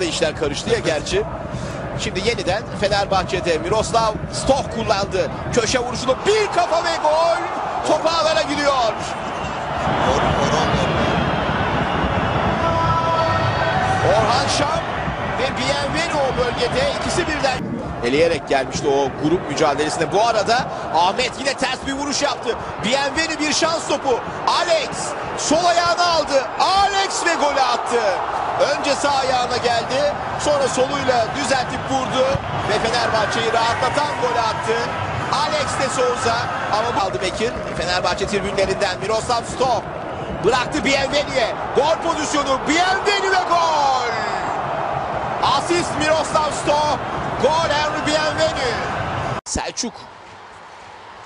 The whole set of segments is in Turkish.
da işler karıştı ya gerçi. Şimdi yeniden Fenerbahçe'de Miroslav Stoh kullandı. Köşe vuruşunu bir kafa ve gol. Top ağlara gidiyor. Orhan Şam ve Bienvenu o bölgede ikisi birden eleyerek gelmişti o grup mücadelesinde. Bu arada Ahmet yine ters bir vuruş yaptı. Bienvenu bir şans topu. Alex sol ayağını aldı. Alex ve golü attı. Önce sağ ayağına geldi. Sonra soluyla düzeltip vurdu. Ve Fenerbahçe'yi rahatlatan golü attı. Alex de Souza ama aldı Bekir. Fenerbahçe tribünlerinden Miroslav Stoh bıraktı Bienvenu'ye. Gol pozisyonu Bienvenu ve gol. Asist Miroslav Stoh. Gol Henry Bienvenu. Selçuk.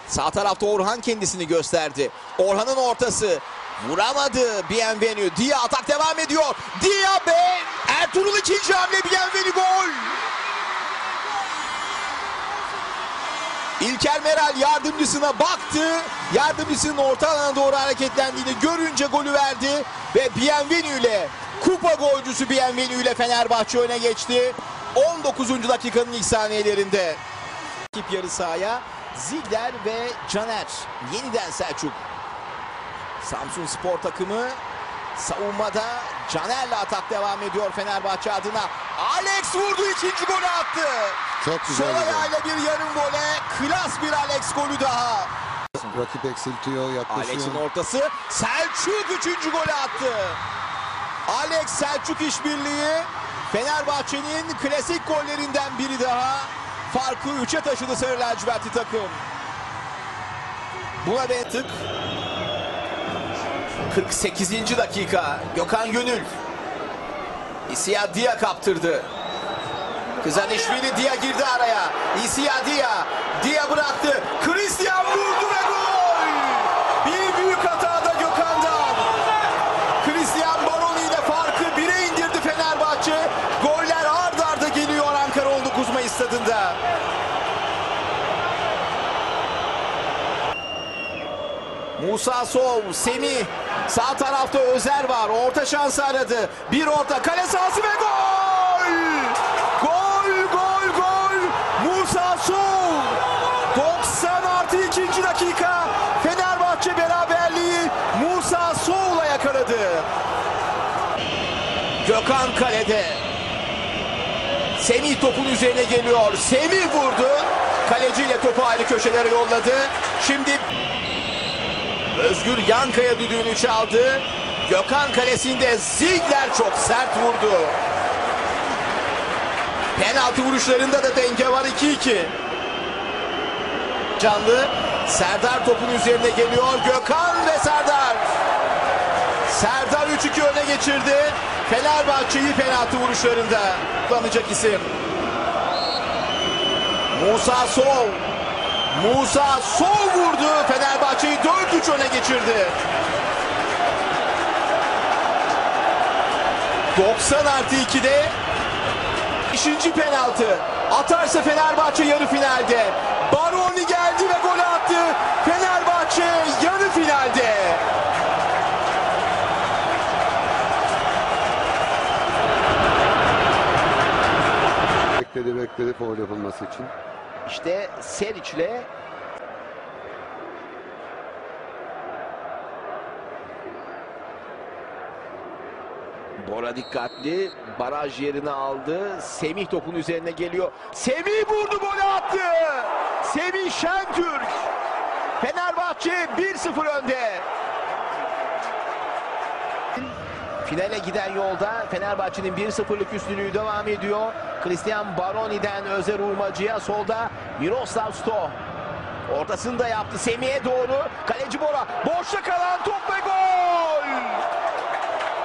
Sağ tarafta Orhan kendisini gösterdi. Orhan'ın ortası. Vuramadı Bienvenu. Dia atak devam ediyor. Dia be. Ertuğrul ikinci hamle Bienvenu gol. İlker Meral yardımcısına baktı. Yardımcısının orta alana doğru hareketlendiğini görünce golü verdi. Ve Bienvenu ile kupa golcüsü Bienvenu ile Fenerbahçe öne geçti. 19. dakikanın ilk saniyelerinde. Rakip yarı sahaya Zigler ve Caner. Yeniden Selçuk. Samsun Spor takımı savunmada Caner'le atak devam ediyor Fenerbahçe adına. Alex vurdu ikinci golü attı. Çok güzel. Sol ayağıyla bir yarım vole. Klas bir Alex golü daha. Rakip eksiltiyor, yaklaşıyor. Alex'in ortası. Selçuk üçüncü golü attı. Alex Selçuk işbirliği Fenerbahçe'nin klasik gollerinden biri daha. Farkı 3'e taşıdı Sarı Lacivertli takım. Buna ben tık. 48. dakika. Gökhan Gönül. İsya Dia kaptırdı. Kızanişvili Dia girdi araya. İsya Dia. Dia bıraktı. Christian Mayıs stadında. Musa Sov, Semih. Sağ tarafta Özer var. Orta şansı aradı. Bir orta kale sahası ve gol! Gol, gol, gol! Musa Sov. 90 artı 2. dakika. Fenerbahçe beraberliği Musa Sov'la yakaladı. Gökhan kalede. Semih topun üzerine geliyor. Semih vurdu. Kaleciyle topu ayrı köşelere yolladı. Şimdi Özgür Yankaya düdüğünü çaldı. Gökhan kalesinde Ziegler çok sert vurdu. Penaltı vuruşlarında da denge var 2-2. Canlı Serdar topun üzerine geliyor. Gökhan ve Serdar. Serdar 3-2 öne geçirdi. Fenerbahçe'yi penaltı vuruşlarında kullanacak isim. Musa Sol. Musa Sol vurdu. Fenerbahçe'yi 4-3 öne geçirdi. 90 artı 2'de 5. penaltı. Atarsa Fenerbahçe yarı finalde. Baroni geldi ve gol attı. Fenerbahçe yarı finalde. Bekledi foul yapılması için. İşte Seric'le Bora dikkatli. Baraj yerini aldı. Semih topun üzerine geliyor. Semih vurdu golü attı. Semih Şentürk. Fenerbahçe 1-0 önde. Finale giden yolda Fenerbahçe'nin 1-0'lık üstünlüğü devam ediyor. Christian Baroni'den Özer Urmacı'ya solda Miroslav Sto. Ortasını da yaptı Semih'e doğru. Kaleci Bora. Boşta kalan top ve gol.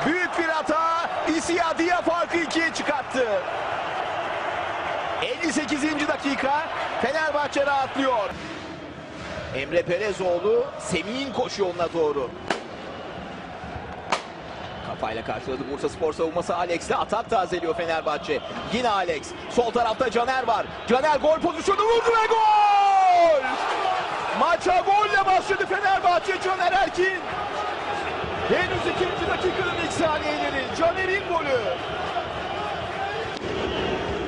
Büyük bir hata. İsya Dia farkı ikiye çıkarttı. 58. dakika Fenerbahçe rahatlıyor. Emre Perezoğlu Semih'in koşu yoluna doğru. Kafayla karşıladı Bursa Spor savunması Alex'le atak tazeliyor Fenerbahçe. Yine Alex. Sol tarafta Caner var. Caner gol pozisyonu vurdu ve gol! Maça golle başladı Fenerbahçe Caner Erkin. Henüz ikinci dakikanın ilk saniyeleri. Caner'in golü.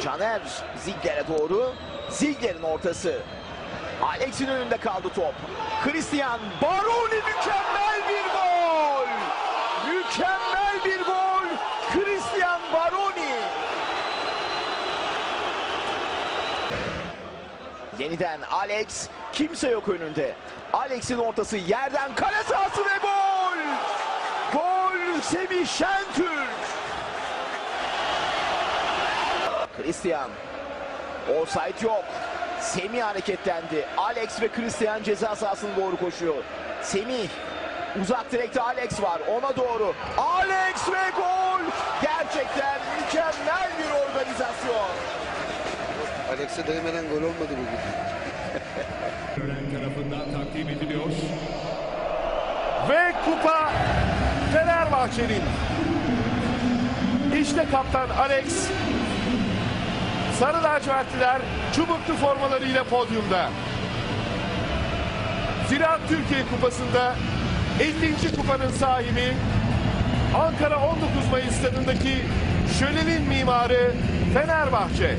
Caner Ziegler'e doğru. Ziegler'in ortası. Alex'in önünde kaldı top. Christian Baroni mükemmel bir gol. Mükemmel bir gol. Christian Baroni. Yeniden Alex. Kimse yok önünde. Alex'in ortası yerden kale sahası ve gol. Gol Semih Şentürk. Christian. Offside yok. Semih hareketlendi. Alex ve Christian ceza sahasına doğru koşuyor. Semih. Uzak direkte Alex var. Ona doğru. Alex ve gol. Gerçekten mükemmel bir organizasyon. Alex'e değmeden gol olmadı bugün. Gören tarafından takdim ediliyor. Ve kupa Fenerbahçe'nin. İşte kaptan Alex. Sarı lacivertliler çubuklu formalarıyla podyumda. Ziraat Türkiye Kupası'nda 50. kupanın sahibi Ankara 19 Mayıs stadındaki şölenin mimarı Fenerbahçe.